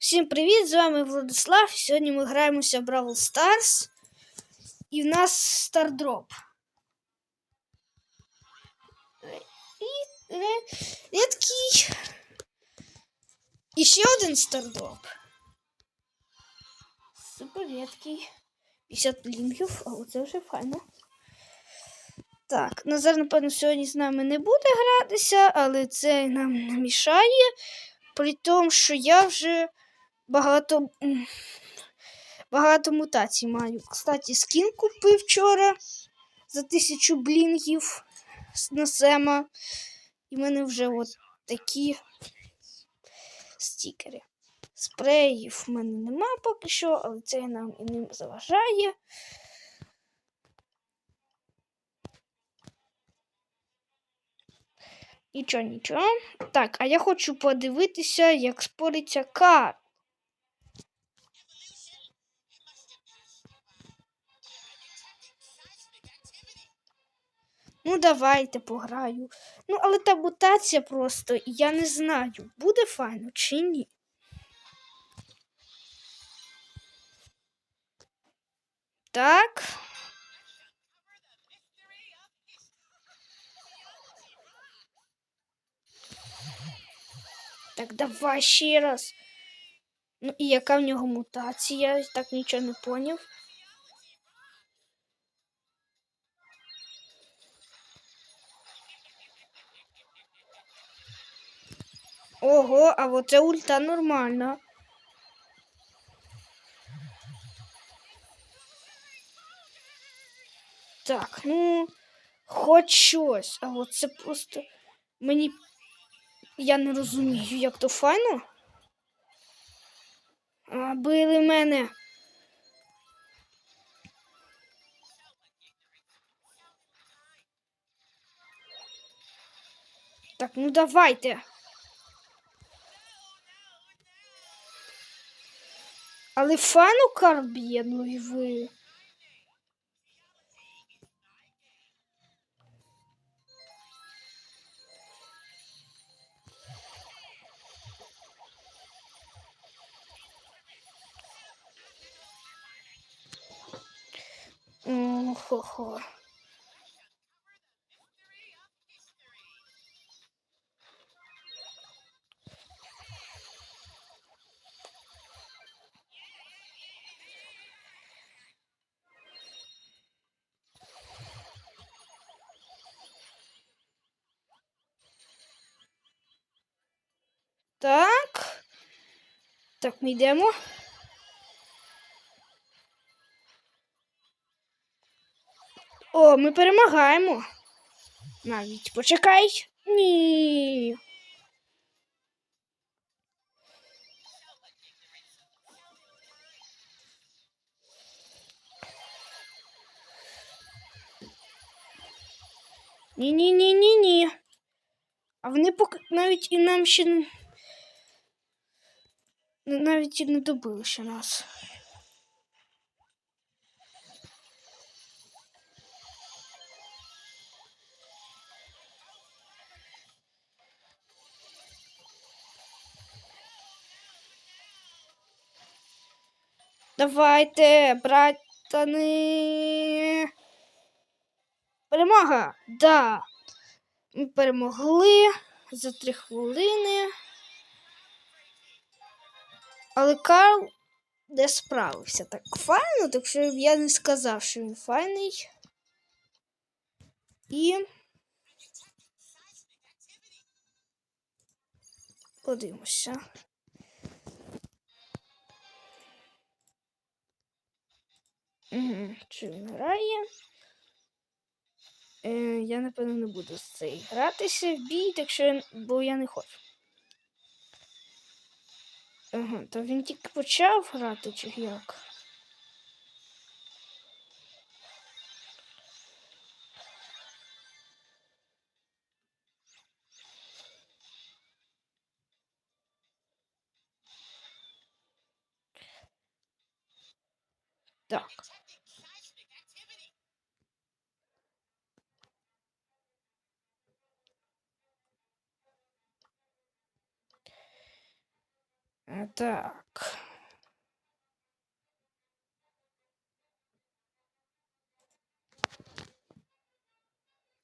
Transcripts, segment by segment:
Всім привіт! З вами Владислав. Сьогодні ми граємося в Бравл Stars. І в нас стардроп. І рідкий. І ще один стардроп. Супер рідкий. 50 лінгів, а оце вже файно. Так, Назар, напевно, сьогодні з нами не буде гратися, але це нам не мішає. При тому, що я вже багато, багато мутацій маю. Кстати, скін купив вчора за тисячу блінгів на Сема. І в мене вже от такі стікери. Спреїв в мене нема поки що, але це нам і не заважає. Нічого, нічого. Так, а я хочу подивитися, як спориться кар. Ну, давайте пограю. Ну, але та мутація просто, я не знаю, буде файно чи ні. Так. Так, давай ще раз. Ну і яка в нього мутація? Так нічого не поняв. Ого, а вот це ульта нормальна. Так, ну, хоч щось, а от це просто мені. Я не розумію, як то файно. А, били мене. Так, ну давайте. Але файно кар б'є, ну і ви. Хо-хо. Так. Так, ми йдемо. О, ми перемагаємо. Навіть почекай. Ні. Ні, ні, ні, ні, ні. А вони поки навіть і нам ще. Навіть і не добили ще нас. Давайте, братани. Перемога! Да. Ми перемогли за три хвилини. Але Карл не справився так файно, так що я не сказав, що він файний. І. Подивимося. Угу. Чи він грає? Е, я, напевно, не буду з цей гратися в бій, так що бо я не хочу. Ага, то він тільки почав грати, чи як? Так. Е, так.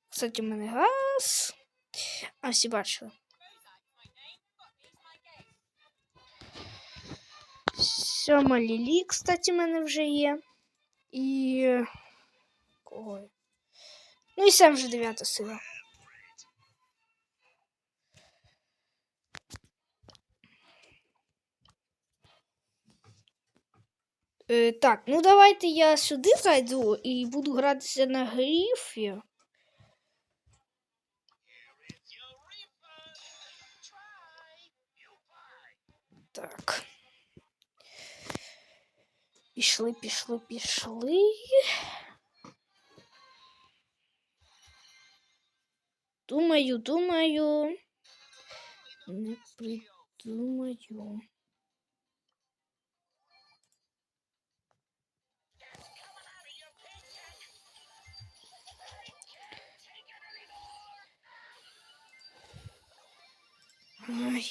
Кстати, у мене газ. А всі бачили. Сьома Лілі, кстати, в мене вже є. І. Кого? я? Ну і сам вже дев'ята сила. Е, так, ну давайте я сюди зайду і буду гратися на грифі. Так. Пішли, пішли, пішли. Думаю, думаю. Не придумаю. Ай.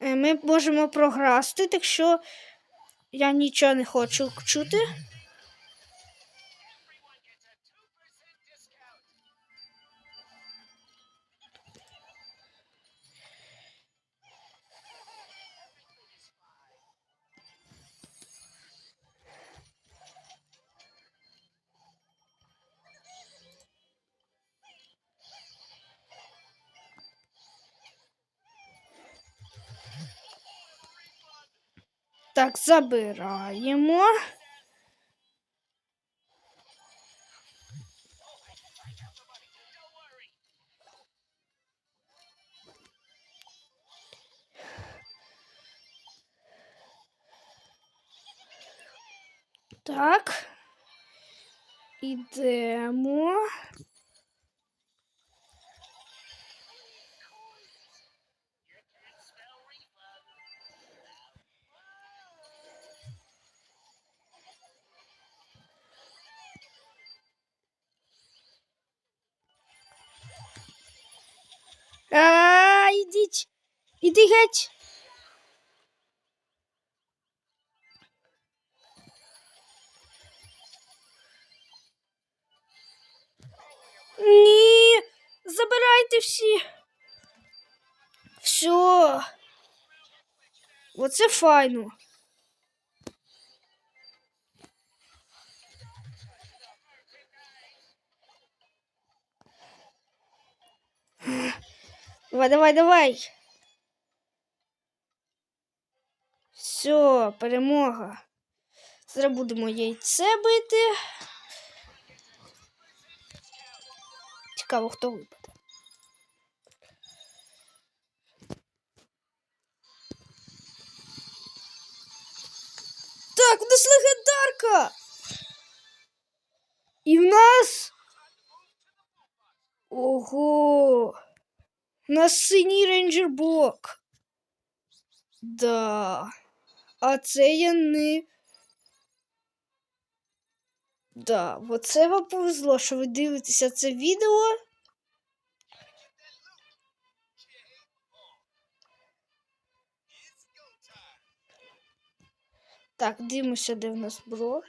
Е, Ми можемо програсти, так що я нічого не хочу чути. Так, забираємо. Так. Ідемо. Ідіть. Іди геть. Ні, забирайте всі. Все. Оце файно. Давай, давай, давай. Все, перемога. Зараз будемо яйце бити. Цікаво, хто випаде. Так, у нас легендарка! І в нас. Ого! У нас синій рейнджер блок. Да. А це я не. Да, оце вам повезло, що ви дивитеся це відео. Так, дивимося, де в нас блок.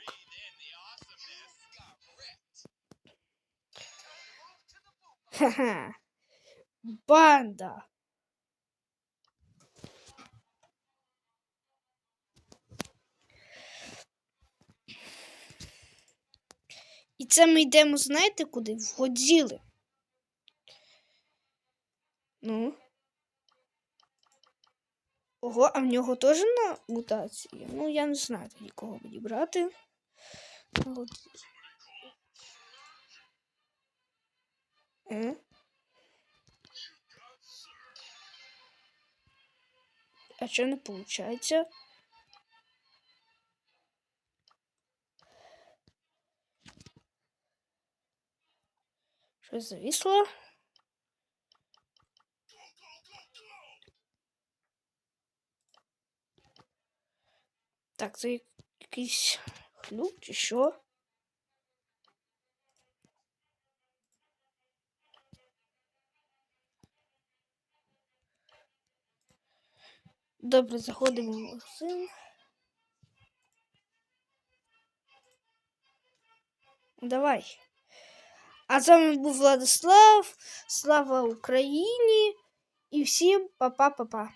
Ха-ха. Банда. І це ми йдемо, знаєте куди? В Годзіли. Ну. Ого, а в нього теж на мутації? Ну, я не знаю тоді кого мені брати. Е? А що не виходить? Щось зависло. Так, це якийсь хлюп чи що? Добре, заходимо в магазин. Давай. А з вами був Владислав. Слава Україні! І всім па-па-па-па.